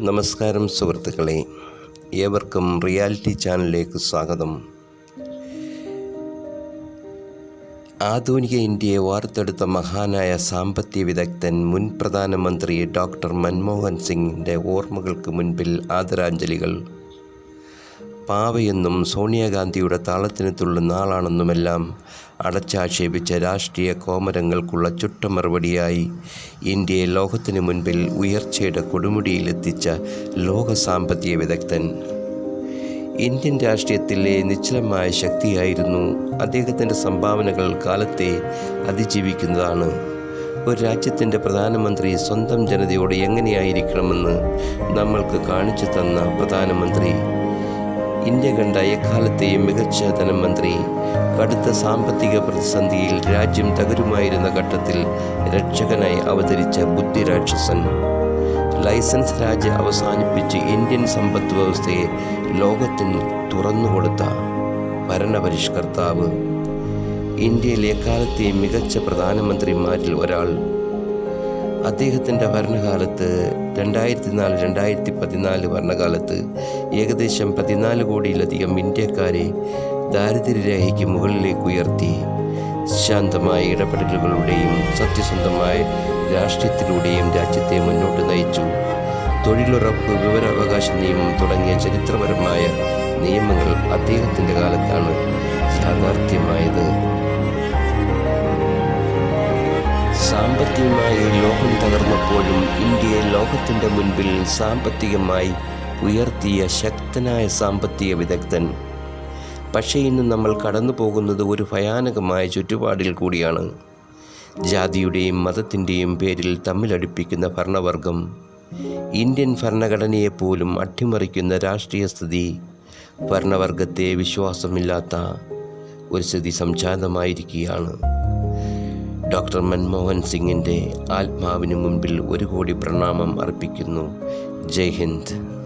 നമസ്കാരം സുഹൃത്തുക്കളെ ഏവർക്കും റിയാലിറ്റി ചാനലിലേക്ക് സ്വാഗതം. ആധുനിക ഇന്ത്യയെ വാർത്തെടുത്ത മഹാനായ സാമ്പത്തിക വിദഗ്ധൻ മുൻ പ്രധാനമന്ത്രി ഡോക്ടർ മൻമോഹൻ സിംഗിന്റെ ഓർമ്മകൾക്ക് മുൻപിൽ ആദരാഞ്ജലികൾ. പാവയെന്നും സോണിയാഗാന്ധിയുടെ താളത്തിന് തുള്ളുന്ന ആളാണെന്നുമെല്ലാം അടച്ചാക്ഷേപിച്ച രാഷ്ട്രീയ കോമരങ്ങൾക്കുള്ള ചുട്ട മറുപടിയായി ഇന്ത്യയെ ലോകത്തിന് മുൻപിൽ ഉയർച്ചയുടെ കൊടുമുടിയിലെത്തിച്ച ലോക സാമ്പത്തിക വിദഗ്ധൻ. ഇന്ത്യൻ രാഷ്ട്രീയത്തിലെ നിശ്ചലമായ ശക്തിയായിരുന്നു അദ്ദേഹത്തിന്റെ സംഭാവനകൾ കാലത്തെ അതിജീവിക്കുന്നതാണ്. ഒരു രാജ്യത്തിന്റെ പ്രധാനമന്ത്രി സ്വന്തം ജനതയോട് എങ്ങനെയായിരിക്കണമെന്ന് നമ്മൾക്ക് കാണിച്ചു തന്ന പ്രധാനമന്ത്രി ഇന്ത്യ കണ്ട എക്കാലത്തെയും മികച്ച ധനമന്ത്രി. കടുത്ത സാമ്പത്തിക പ്രതിസന്ധിയിൽ രാജ്യം തകരുമായിരുന്ന ഘട്ടത്തിൽ രക്ഷകനായി അവതരിച്ച ബുദ്ധിരാക്ഷസൻ. ലൈസൻസ് രാജ് അവസാനിപ്പിച്ച് ഇന്ത്യൻ സമ്പദ് വ്യവസ്ഥയെ ലോകത്തിന് തുറന്നുകൊടുത്ത ഭരണപരിഷ്കർത്താവ്. ഇന്ത്യയിലെ എക്കാലത്തെയും മികച്ച പ്രധാനമന്ത്രിമാരിൽ ഒരാൾ അദ്ദേഹത്തിന്റെ ഭരണകാലത്ത് രണ്ടായിരത്തി നാല് രണ്ടായിരത്തി പതിനാല് ഭരണകാലത്ത് ഏകദേശം പതിനാല് കോടിയിലധികം ഇന്ത്യക്കാരെ ദാരിദ്ര്യരേഖയ്ക്ക് മുകളിലേക്ക് ഉയർത്തി. ശാന്തമായ ഇടപെടലുകളുടെയും സത്യസന്ധമായ രാഷ്ട്രീയത്തിലൂടെയും രാജ്യത്തെ മുന്നോട്ട് നയിച്ചു. തൊഴിലുറപ്പ് വിവരാവകാശ നിയമം തുടങ്ങിയ ചരിത്രപരമായ നിയമങ്ങൾ അദ്ദേഹത്തിന്റെ കാലത്താണ് യാഥാർത്ഥ്യമായത് തകർന്നപ്പോഴും ഇന്ത്യയെ ലോകത്തിന്റെ മുൻപിൽ സാമ്പത്തികമായി ഉയർത്തിയ ശക്തനായ സാമ്പത്തിക വിദഗ്ധൻ. പക്ഷേ ഇന്ന് നമ്മൾ കടന്നു പോകുന്നത് ഒരു ഭയാനകമായ ചുറ്റുപാടിൽ കൂടിയാണ്. ജാതിയുടെയും മതത്തിന്റെയും പേരിൽ തമ്മിലടിപ്പിക്കുന്ന ഭരണവർഗം ഇന്ത്യൻ ഭരണഘടനയെപ്പോലും അട്ടിമറിക്കുന്ന രാഷ്ട്രീയ സ്ഥിതി ഭരണവർഗത്തെ വിശ്വാസമില്ലാത്ത ഒരു സ്ഥിതി സംജാതമായിരിക്കുകയാണ്. ഡോക്ടർ മൻമോഹൻ സിംഗിന്റെ ആത്മാവിന് മുൻപിൽ ഒരു കോടി പ്രണാമം അർപ്പിക്കുന്നു. ജയ് ഹിന്ദ്.